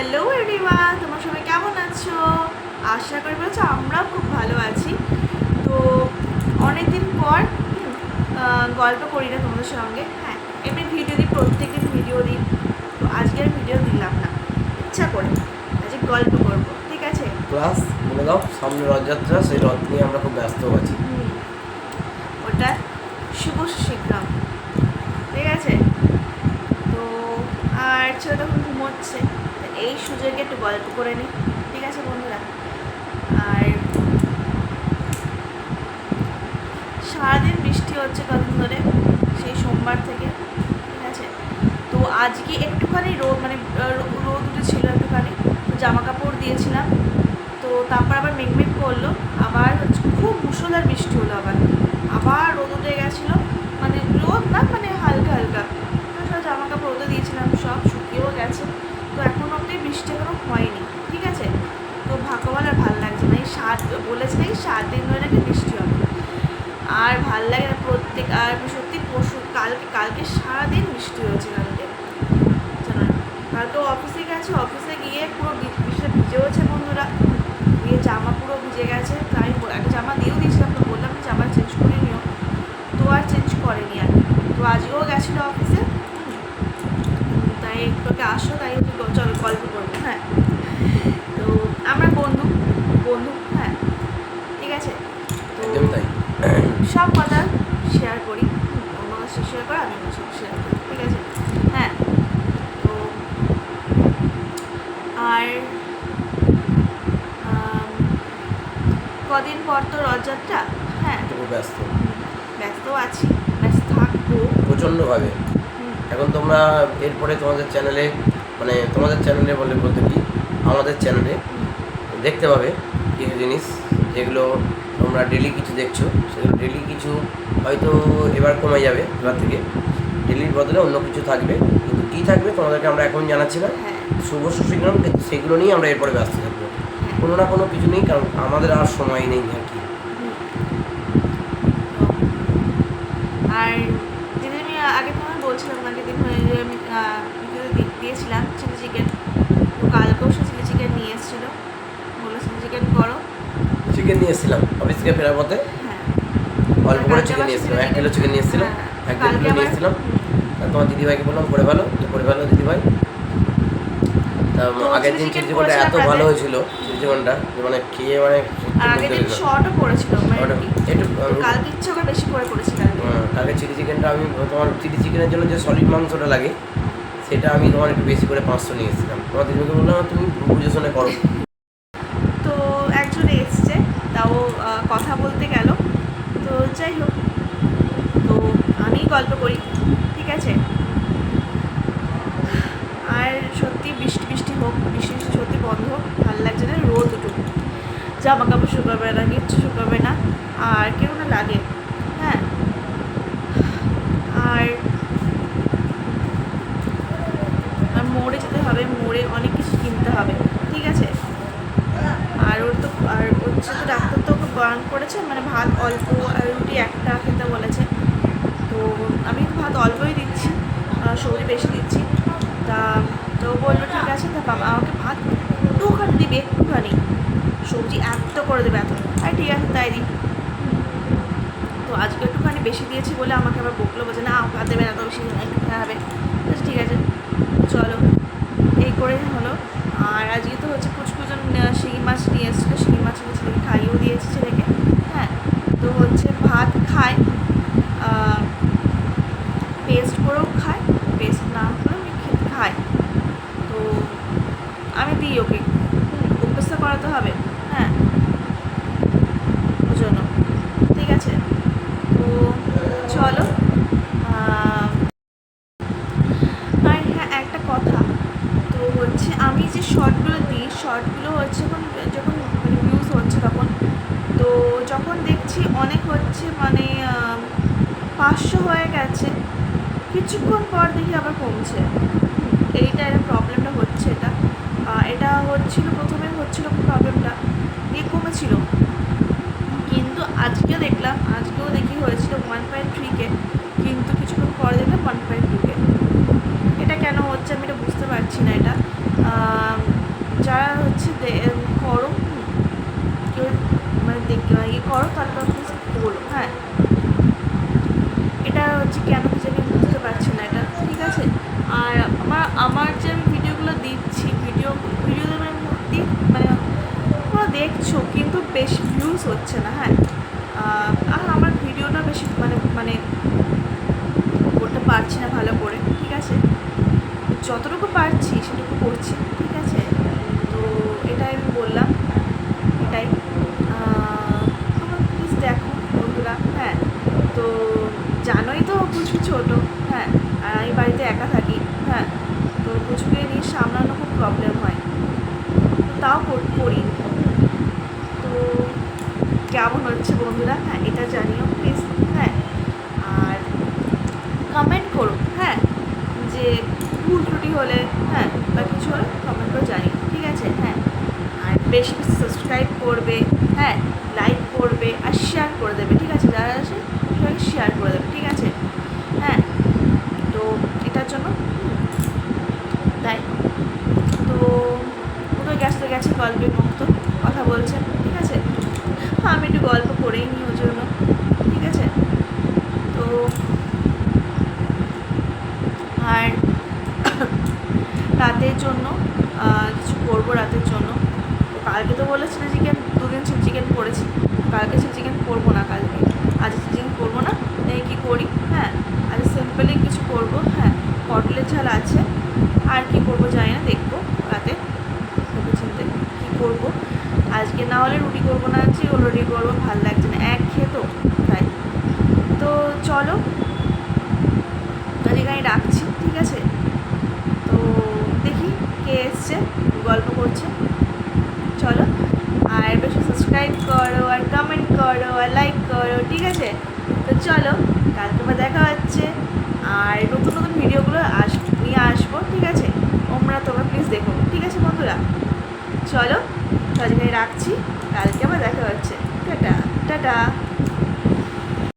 Hello everyone তোমরা সবাই কেমন আছো? আশা করি বলছো আমরাও খুব ভালো আছি। তো অনেকদিন পর গল্প করি না তোমাদের সঙ্গে। হ্যাঁ এমনি ভিডিও দিই প্রত্যেকদিন ভিডিও দিই। তো আজকে আর ভিডিও দিলাম না। ইচ্ছা করে। আজকে গল্প করব ঠিক আছে? প্লাস বলে দাও সামনে রথযাত্রা সেই রথ নিয়ে আমরা খুব ব্যস্ত আছি। ওটা শুভ শিখলাম ঠিক আছে? তো আর ছেলে তখন ঘুমোচ্ছে। এই সুযোগে একটু গল্প করে নিই। ঠিক আছে বন্ধুরা? আর সারাদিন বৃষ্টি হচ্ছে কদিন ধরে, সেই সোমবার থেকে, ঠিক আছে? তো আজকে একটুখানি রোদ মানে রোদ উঠেছিল একটুখানি, তো জামা কাপড় দিয়েছিলাম, তো তারপর আবার মেঘমেঘ করল, আবার খুব মুষলধার বৃষ্টি হলো আবার। আবার রোদ উঠে গেছিল মানে রোদ না মানে হালকা হালকা তো সব জামা কাপড় রোদে দিয়েছিলাম সব শুকিয়েও গেছে তো এখন অবধি বৃষ্টি এখনও হয়নি ঠিক আছে তো ভাগ্যবান আর ভালো লাগছে না এই সাত বলেছে নাকি সাত দিন ধরে নাকি বৃষ্টি হবে। আর ভালো লাগে না প্রত্যেক, আর সত্যি পশু কালকে কালকে সারাদিন বৃষ্টি হয়েছে কালকে কালকে অফিসে গেছে, অফিসে গিয়ে পুরো বৃষ্টি ভিজে ভিজেওছে বন্ধুরা। গিয়ে জামা পুরো ভিজে গেছে, তাই একটা জামা দিয়েও দিয়েছিলাম তো বললাম যে জামা চেঞ্জ করে নিও তো আর চেঞ্জ করেনি আর তো আজকেও গেছিল অফিসে উম, তাই একটুকে আসো তাই হচ্ছে গ- চলো গল্প করব হ্যাঁ তো আমরা বন্ধু বন্ধু হ্যাঁ ঠিক আছে তো একদম তাই সব কথা শেয়ার করি। অন্য কাছে শেয়ার করে আমি সব শেয়ার করি ঠিক আছে? হ্যাঁ তো আর কদিন পর তো রথযাত্রা? হ্যাঁ। ব্যস্ত। ব্যস্ত আছি ব্যস্ত থাকব। প্রচণ্ডভাবে। এখন তোমরা এরপরে তোমাদের চ্যানেলে মানে তোমাদের চ্যানেলে বলে বলতে কি? আমাদের চ্যানেলে দেখতে পাবে। কিছু জিনিস যেগুলো তোমরা ডেলি কিছু দেখছ। সেগুলো ডেলি কিছু হয়তো এবার কমে যাবে এবার থেকে। ডেলির বদলে অন্য কিছু থাকবে। কিন্তু কী থাকবে তোমাদেরকে আমরা এখন জানাচ্ছি না। হ্যাঁ। শুভ সুশীগ্রম কিন্তু সেগুলো নিয়েই আমরা এরপরে ব্যস্ত থাকব। হ্যাঁ। কোনো না কোনো কিছু নেই কারণ আমাদের আর সময় নেই আর কি। আর যেদিন আমি আগে তোমায় বলছিলাম আগের দিন হয়ে যে আমি দিয়েছিলাম চিলি চিকেন তো কালকেও সে চিলি চিকেন নিয়ে এসেছিল। চিকেন করো। চিকেন নিয়ে এসেছিলাম অফিস থেকে ফেরার পথে। হ্যাঁ। অল্প করে চিকেন আবার নিয়ে এসেছিলাম এক কিলো চিকেন নিয়ে এসেছিলাম হ্যাঁ, এক কিলো নিয়ে আবার- এসেছিলাম হুম। তা তোমার দিদিভাইকে বললাম করে ভালো তো করে ভালো দিদিভাই। তা আগের দিন চিলি চিকেনটা এত ভালো হয়েছিল চিলি চিকেনটা যে মানে খেয়ে মানে আগের দিন শর্টও পড়েছিল মানে একটু কালকে ইচ্ছে করে বেশি করে করেছি কালকে হ্যাঁ, চিলি চিকেনটা আমি তোমার চিলি চিকেনের জন্য যে সলিড মাংসটা লাগে সেটা আমি তোমার একটু বেশি করে পাঁচশো নিয়ে এসেছিলাম তোমার দিদিকে বললাম তুমি বুঝে শুনে করো তো একজন এসছে তাও আহ, কথা বলতে গেল তো যাই হোক তো আমি গল্প করি, ঠিক আছে? আর সত্যি বৃষ্টি বৃষ্টি হোক, বৃষ্টি বৃষ্টি সত্যি বন্ধ হোক, ভালো লাগছে না, রোদ উঠুক। জামা কাপড় শুকাবে না কিচ্ছু শুকাবে না, আর কেউ না লাগে হ্যাঁ? আর আর মোড়ে যেতে হবে, মোড়ে অনেক কিছু কিনতে হবে, ঠিক আছে? আর ওর তো, আর হচ্ছে তো ডাক্তার তো ওকে বারণ করেছে মানে ভাত, অল্প আর রুটি একটা খেতে বলেছে তো আমি ভাত অল্পই দিচ্ছি সবজি বেশি দিচ্ছি। তা তো বলল, ঠিক আছে, তা বাবা আমাকে ভাত একটুখানি দিবে, একটুখানি। সবজি এত করে দেবে এত। আর ঠিক আছে, তাই দিই। তো আজকে একটুখানি বেশি দিয়েছি বলে আমাকে আবার বকলো, বলছে, না, ভাত দেবে না, তো বেশি একটু খাওয়া হবে। ঠিক আছে, চলো। এই করে হলো। আর আজকে তো হচ্ছে কুচকুজন শিঙি মাছ নিয়ে এসেছিল, শিঙি মাছ ছেলেকে খাইয়েও দিয়েছে ছেলেকে। হ্যাঁ তো হচ্ছে ভাত খায় পেস্ট করেও খায় পেস্ট না করেও আমি খেতে খাই তো দিই ওকে অভ্যস্ত করাতে হবে হ্যাঁ? জন্য ঠিক আছে। তো চলো আর হ্যাঁ একটা কথা। তো হচ্ছে আমি যে শর্টগুলো দিই শর্টগুলো হচ্ছে যখন যখন ভিউজ হচ্ছে তখন, তো যখন দেখছি অনেক হচ্ছে মানে পাঁচশো হয়ে গেছে, কিছুক্ষণ পর দেখি আবার কমছে। এইটা একটা প্রবলেমটা হচ্ছে এটা। এটা হচ্ছিল, প্রথমে হচ্ছিল প্রবলেমটা দিয়ে কমেছিল। কিন্তু আজকে দেখলাম, আজকেও দেখি হয়েছিল ওয়ান পয়েন্ট থ্রিকে কিন্তু কিছুক্ষণ পরে দেখলাম ওয়ান পয়েন্ট টুকে এটা কেন হচ্ছে আমি এটা বুঝতে পারছি না এটা। যারা হচ্ছে করো, কেউ মানে ইয়ে করো তারা প্লিজ বলো হ্যাঁ। আম, ভিউস হচ্ছে না হ্যাঁ। আর আমার ভিডিওটা বেশি মানে মানে করতে পারছি না ভালো করে ঠিক আছে? যতটুকু পারছি সেটুকু করছি ঠিক আছে? তো এটাই আমি বললাম এটাই। প্লিজ দেখো বন্ধুরা হ্যাঁ। তো জানোই তো পুচু ছোটো হ্যাঁ আর আমি বাড়িতে একা থাকি হ্যাঁ। তো পুচুকে নিয়ে সামলানো খুব প্রবলেম হয়। তাও করি। কেমন হচ্ছে বন্ধুরা? হ্যাঁ এটা জানিও প্লিজ হ্যাঁ। আর কমেন্ট করো হ্যাঁ যে ভুল ত্রুটি হলে হ্যাঁ বা কিছু হলে কমেন্ট করে জানি ঠিক আছে? হ্যাঁ। আর বেশি বেশি সাবস্ক্রাইব করবে হ্যাঁ লাইক করবে আর শেয়ার করে দেবে, ঠিক আছে? যারা আছে সবাই শেয়ার করে দেবে, ঠিক আছে? হ্যাঁ তো এটার জন্য তাই তো পুরো গেছে গেছে, গল্পের মুক্ত কথা বলছে। আমি একটু গল্প করেই নিই ওর জন্য, ঠিক আছে? তো আর রাতের জন্য কিছু করব রাতের জন্য। তো কালকে তো বলেছিল চিকেন দুদিন চিকেন করেছি। কালকে সে চিকেন করব না কালকে। আজ চিকেন করব না কী করি? হ্যাঁ আজ সিম্পলি কিছু করব হ্যাঁ পটলের ঝাল আছে। আর কি করব জানি না, দেখব রাতে। ভেবে চিনতে কী করব। আজকে না হলে রুটি করব না ও রুটি করব, ভালো লাগছে না, এক খেতো তাই। তো চলো, তাহলে আমি রাখছি, ঠিক আছে? তো দেখি কে এসছে, গল্প করছে। চলো, আর বেশি সাবস্ক্রাইব করো, আর কমেন্ট করো, আর লাইক করো, ঠিক আছে? তো চলো কালকে দেখা হচ্ছে। আর নতুন নতুন ভিডিওগুলো আস নিয়ে আসব ঠিক আছে তোমরা তোমরা প্লিজ দেখো ঠিক আছে বন্ধুরা চলো তো আজকে আমি রাখছি।